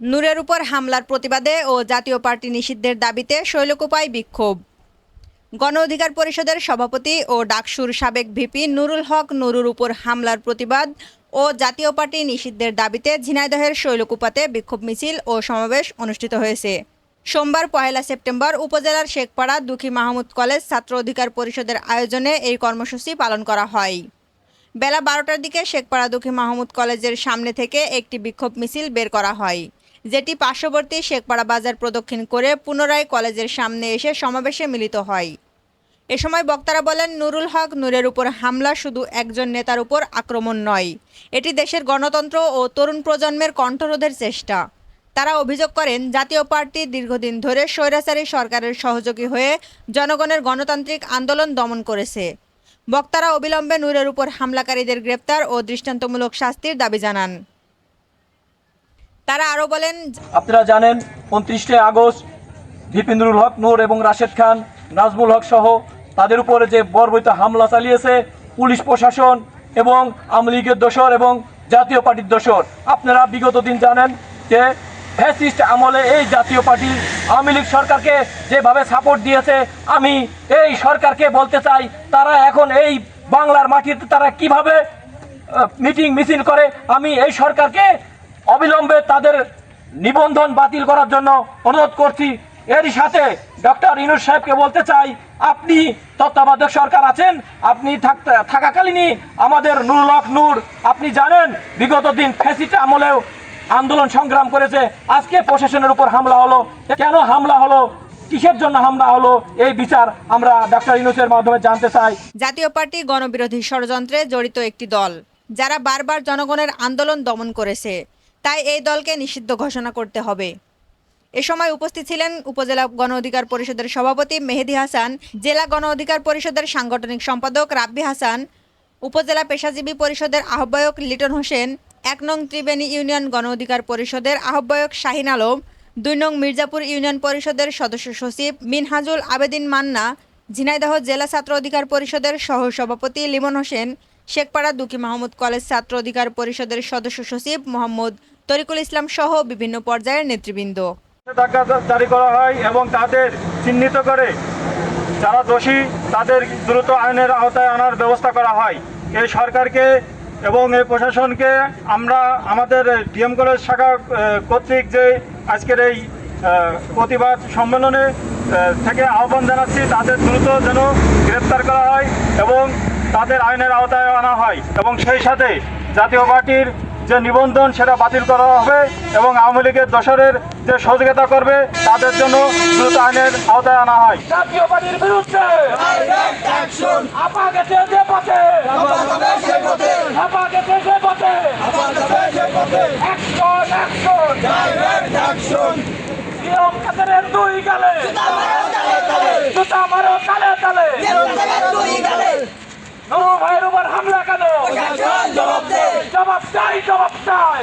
নূরের উপর হামলার প্রতিবাদে ও জাতীয় পার্টি নিষিদ্ধের দাবিতে শৈলকুপায় বিক্ষোভ। গণ অধিকার পরিষদের সভাপতি ও ডাকসুর সাবেক ভিপি নুরুল হক নুরুর উপর হামলার প্রতিবাদ ও জাতীয় পার্টি নিষিদ্ধের দাবিতে ঝিনাইদহের শৈলকুপাতে বিক্ষোভ মিছিল ও সমাবেশ অনুষ্ঠিত হয়েছে। সোমবার পহেলা সেপ্টেম্বর উপজেলার শেখপাড়া দুঃখী মাহমুদ কলেজ ছাত্র অধিকার পরিষদের আয়োজনে এই কর্মসূচি পালন করা হয়। বেলা বারোটার দিকে শেখপাড়া দুঃখী মাহমুদ কলেজের সামনে থেকে একটি বিক্ষোভ মিছিল বের করা হয়। যেটি পার্শ্ববর্তী শেখপাড়া বাজার প্রদক্ষিণ করে পুনরায় কলেজের সামনে এসে সমাবেশে মিলিত হয়। এ সময় বক্তারা বলেন, নুরুল হক নূরের উপর হামলা শুধু একজন নেতার উপর আক্রমণ নয়, এটি দেশের গণতন্ত্র ও তরুণ প্রজন্মের কণ্ঠরোধের চেষ্টা। তারা অভিযোগ করেন, জাতীয় পার্টি দীর্ঘদিন ধরে স্বৈরাচারী সরকারের সহযোগী হয়ে জনগণের গণতান্ত্রিক আন্দোলন দমন করেছে। বক্তারা অবিলম্বে নূরের উপর হামলাকারীদের গ্রেপ্তার ও দৃষ্টান্তমূলক শাস্তির দাবি জানান। তারা আরও বলেন, আপনারা জানেন, উনত্রিশে আগস্ট দীপেন্দ্রুল হক, নূর এবং রাশেদ খান, নাজমুল হক সহ তাদের উপরে যে বর্বরিত হামলা চালিয়েছে, পুলিশ প্রশাসন এবং আওয়ামী লীগের দোসর এবং জাতীয় পার্টির দোসর আপনারা বিগত দিন জানেন যে ফ্যাসিস্ট আমলে এই জাতীয় পার্টি আওয়ামী লীগ সরকারকে যেভাবে সাপোর্ট দিয়েছে, আমি এই সরকারকে বলতে চাই, তারা এখন এই বাংলার মাটিতে তারা কীভাবে মিটিং মিছিল করে, আমি এই সরকারকে অবিলম্বে তাদের নিবন্ধন বাতিল করার জন্য অনুরোধ করছি। এরই সাথে ডক্টর ইনুস সাহেবকে বলতে চাই, আপনি তত্ত্বাবধায়ক সরকার আছেন, আপনি থাকাকালীনই আমাদের নুরুল হক নূর, আপনি জানেন বিগত দিন ফ্যাসিস্ট আমলেও আন্দোলন সংগ্রাম করেছে, আজকে প্রশাসনের উপর হামলা হলো। কেন হামলা হলো? কিসের জন্য হামলা হলো? এই বিচার আমরা ডক্টর ইনুসের মাধ্যমে জানতে চাই। জাতীয় পার্টি গণবিরোধী ষড়যন্ত্রে জড়িত একটি দল, যারা বারবার জনগণের আন্দোলন দমন করেছে। তাই এই দলকে নিষিদ্ধ ঘোষণা করতে হবে। এ সময় উপস্থিত ছিলেন উপজেলা গণ অধিকার পরিষদের সভাপতি মেহেদি হাসান, জেলা গণ অধিকার পরিষদের সাংগঠনিক সম্পাদক রাব্বি হাসান, উপজেলা পেশাজীবী পরিষদের আহ্বায়ক লিটন হোসেন, এক নং ত্রিবেণী ইউনিয়ন গণ অধিকার পরিষদের আহ্বায়ক শাহিন আলম, দুই নং মির্জাপুর ইউনিয়ন পরিষদের সদস্য সচিব মিনহাজুল আবেদিন মান্না, ঝিনাইদহ জেলা ছাত্র অধিকার পরিষদের সহ সভাপতি লিমন হোসেন, শেখপাড়া দুঃখী মাহমুদ কলেজ ছাত্র অধিকার পরিষদের সদস্য সচিব মোহাম্মদ তরিকুল ইসলাম সহ বিভিন্ন পর্যায়ের নেতৃবৃন্দ। জারি করা হয় এবং তাদের চিহ্নিত করে যারা দোষী, তাদের দ্রুত আইনের আওতায় আনার ব্যবস্থা করা হয়। এই সরকারকে এবং এই প্রশাসনকে আমরা আমাদের ডিএম কলেজ শাখা কর্তৃক যে আজকের এই প্রতিবাদ সম্মেলনে থেকে আহ্বান জানাচ্ছি, তাদের দ্রুত যেন গ্রেপ্তার করা হয় এবং তাদের আইনের আওতায় আনা হয় এবং সেই সাথে জাতীয় পার্টির যে নিবন্ধন সেটা বাতিল করা হবে এবং আওয়ামী লীগের দোসরের যে সহযোগিতা করবে, তাদের জন্য দ্রুত আইনের আওতায় আনা হয়। বিরুদ্ধে দুই গালে? জুতা মারো কালে তালে। নুরু ভাইয়ের উপর হামলা কেন? জবাব চাই জবাব চাই।